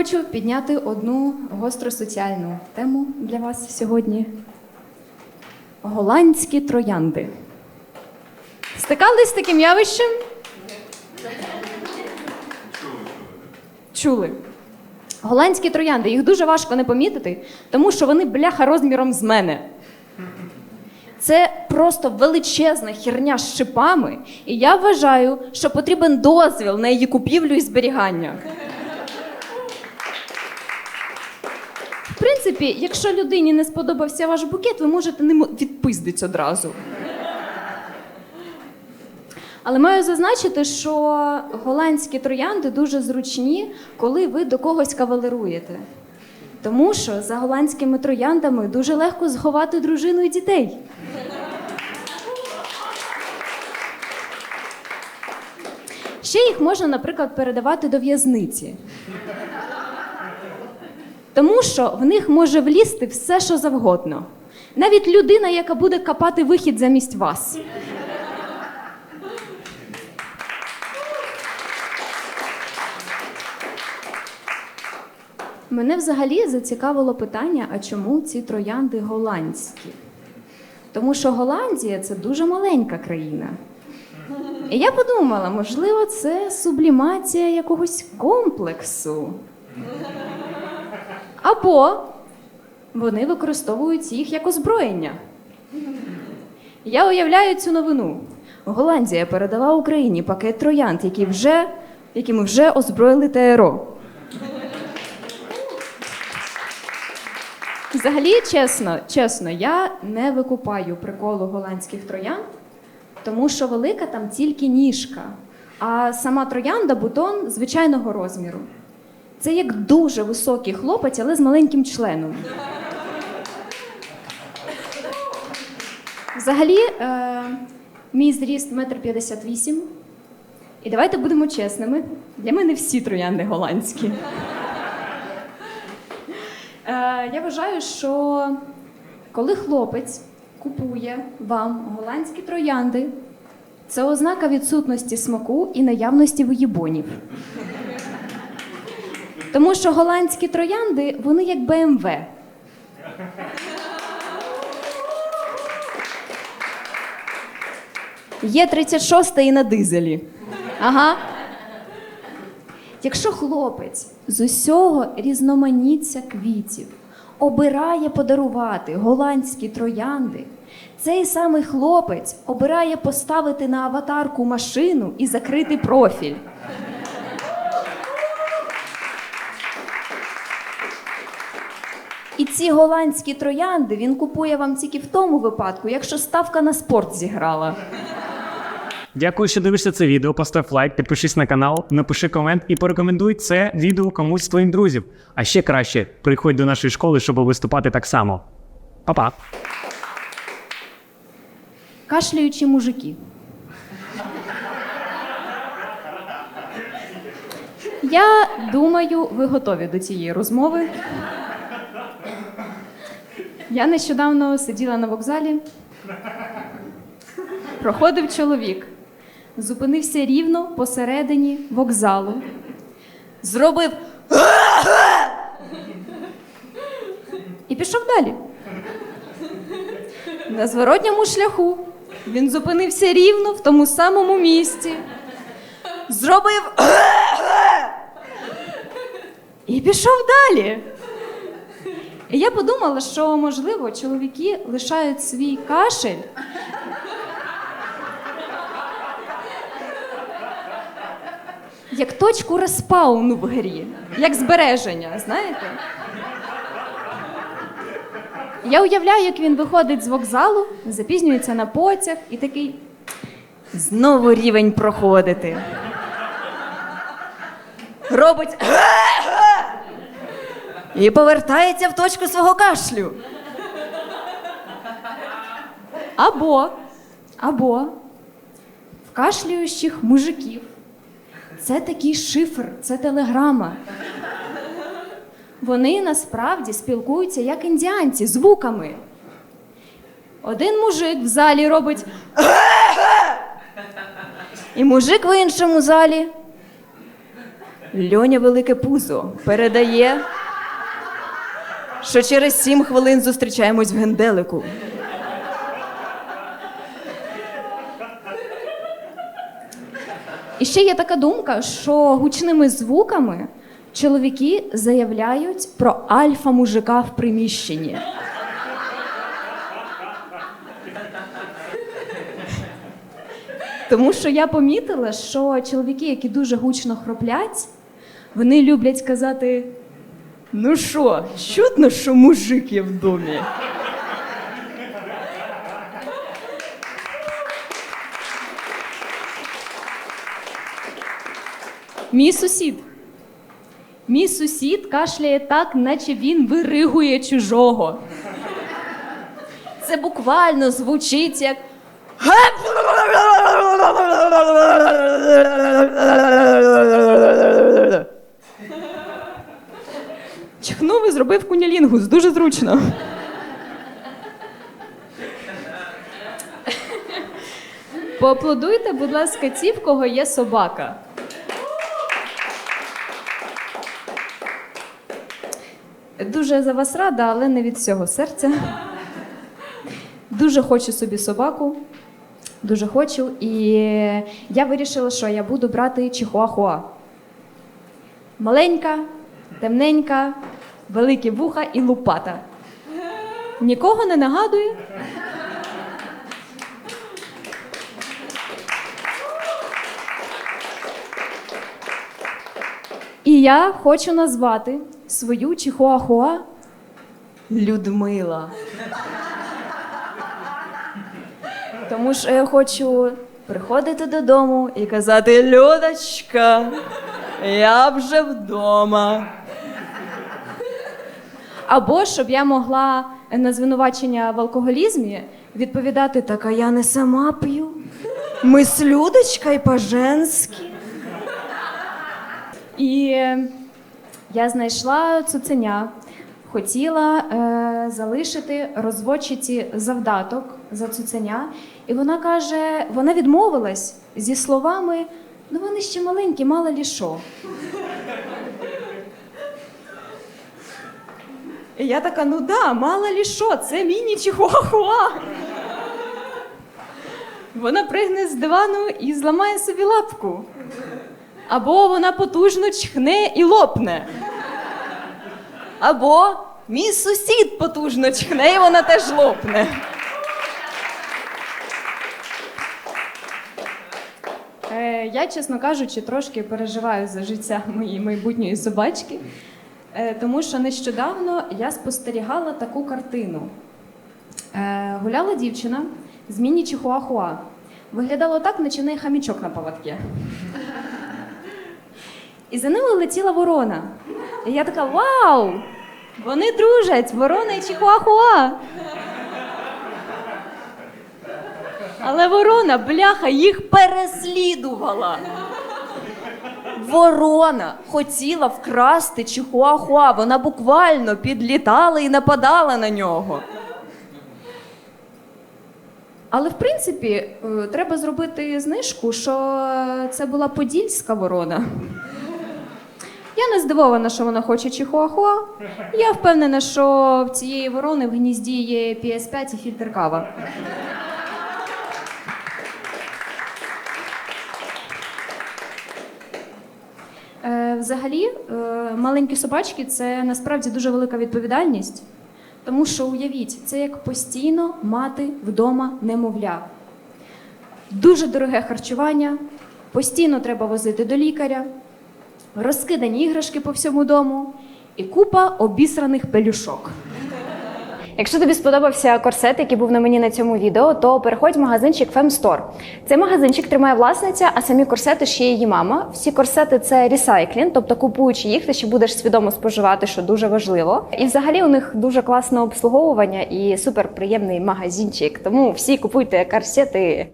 Хочу підняти одну гостросоціальну тему для вас сьогодні. Голландські троянди. Стикались з таким явищем? Чули. Голландські троянди, їх дуже важко не помітити, тому що вони бляха розміром з мене. Це просто величезна херня з шипами, і я вважаю, що потрібен дозвіл на її купівлю і зберігання. В принципі, якщо людині не сподобався ваш букет, ви можете ним відпиздити одразу. Але маю зазначити, що голландські троянди дуже зручні, коли ви до когось кавалеруєте. Тому що за голландськими трояндами дуже легко сховати дружину і дітей. Ще їх можна, наприклад, передавати до в'язниці. Тому що в них може влізти все, що завгодно. Навіть людина, яка буде копати вихід замість вас. Мене взагалі зацікавило питання, а чому ці троянди голландські? Тому що Голландія це дуже маленька країна. І я подумала, можливо, це сублімація якогось комплексу. Або вони використовують їх як озброєння. Я уявляю цю новину. Голландія передала Україні пакет троянд, які вже, якими вже озброїли ТРО. Взагалі, чесно, чесно, я не викупаю приколу голландських троянд, тому що велика там тільки ніжка, а сама троянда бутон звичайного розміру. Це як дуже високий хлопець, але з маленьким членом. Взагалі, е, мій зріст 1,58 м. І давайте будемо чесними. Для мене всі троянди голландські. Е, я вважаю, що коли хлопець купує вам голландські троянди, це ознака відсутності смаку і наявності виїбонів. Тому що голландські троянди, вони як БМВ. Є 36 і на дизелі. Ага. Якщо хлопець з усього різноманіття квітів обирає подарувати голландські троянди, цей самий хлопець обирає поставити на аватарку машину і закрити профіль. І ці голландські троянди він купує вам тільки в тому випадку, якщо ставка на спорт зіграла. Дякую, що дивишся це відео. Постав лайк, підпишись на канал, напиши комент і порекомендуй це відео комусь з твоїх друзів. А ще краще, приходь до нашої школи, щоб виступати так само. Па-па! Кашляючі мужики. Я думаю, ви готові до цієї розмови. Я нещодавно сиділа на вокзалі. Проходив чоловік, зупинився рівно посередині вокзалу, зробив і пішов далі. На зворотньому шляху він зупинився рівно в тому самому місці, зробив і пішов далі. І я подумала, що можливо чоловіки лишають свій кашель. Як точку респауну в грі, як збереження, знаєте? Я уявляю, як він виходить з вокзалу, запізнюється на потяг і такий знову рівень проходити. Робить і повертається в точку свого кашлю. Або, або в кашлюючих мужиків. Це такий шифр, це телеграма. Вони насправді спілкуються як індіанці звуками. Один мужик в залі робить. І мужик в іншому залі Льоня Велике Пузо передає, що через сім хвилин зустрічаємось в генделику. І ще є така думка, що гучними звуками чоловіки заявляють про альфа-мужика в приміщенні. Тому що я помітила, що чоловіки, які дуже гучно хроплять, вони люблять сказати: ну що, чутно, що мужик є в домі. Мій сусід. Мій сусід кашляє так, наче він виригує чужого. Це буквально звучить як. Чихнув зробив кунялінгус, дуже зручно. Поаплодуйте, будь ласка, ті, в кого є собака. Дуже за вас рада, але не від всього серця. Дуже хочу собі собаку. Дуже хочу. І я вирішила, що я буду брати чихуахуа. Маленька, темненька, великі вуха і лупата. Нікого не нагадує. І я хочу назвати свою чихуахуа Людмила. Тому що я хочу приходити додому і казати: Людочка, я вже вдома. Або щоб я могла на звинувачення в алкоголізмі відповідати: так, а я не сама п'ю. Ми з Людочкою по-женськи. І я знайшла цуценя, хотіла е, залишити розводчиці завдаток за цуценя, і вона каже: вона відмовилась зі словами: ну вони ще маленькі, мало лі що. І я така, ну да, мало лі що, це міні чихуахуа. Вона пригне з дивану і зламає собі лапку. Або вона потужно чхне і лопне. Або мій сусід потужно чхне, і вона теж лопне. Е, я, чесно кажучи, трошки переживаю за життя моєї майбутньої собачки, тому що нещодавно я спостерігала таку картину. Е, гуляла дівчина з міні чихуахуа. Виглядало так, наче неї хамічок на поводці. І за ними летіла ворона. І я така: Вау! Вони дружать, ворона і чихуахуа. Але ворона, бляха, їх переслідувала. Ворона хотіла вкрасти чихуахуа. Вона буквально підлітала і нападала на нього. Але в принципі, е, треба зробити знижку, що це була подільська ворона. Я не здивована, що вона хоче чихуахуа. Я впевнена, що в цієї ворони в гнізді є PS5 і фільтр кава. Е, Взагалі, е, маленькі собачки це насправді дуже велика відповідальність, тому що уявіть, це як постійно мати вдома немовля. Дуже дороге харчування, постійно треба возити до лікаря, розкидані іграшки по всьому дому і купа обісраних пелюшок. Якщо тобі сподобався корсет, який був на мені на цьому відео, то переходь в магазинчик Femstore. Цей магазинчик тримає власниця, а самі корсети ще її мама. Всі корсети це ресайклінг, тобто купуючи їх, ти ще будеш свідомо споживати, що дуже важливо. І взагалі у них дуже класне обслуговування і суперприємний магазинчик. Тому всі купуйте корсети.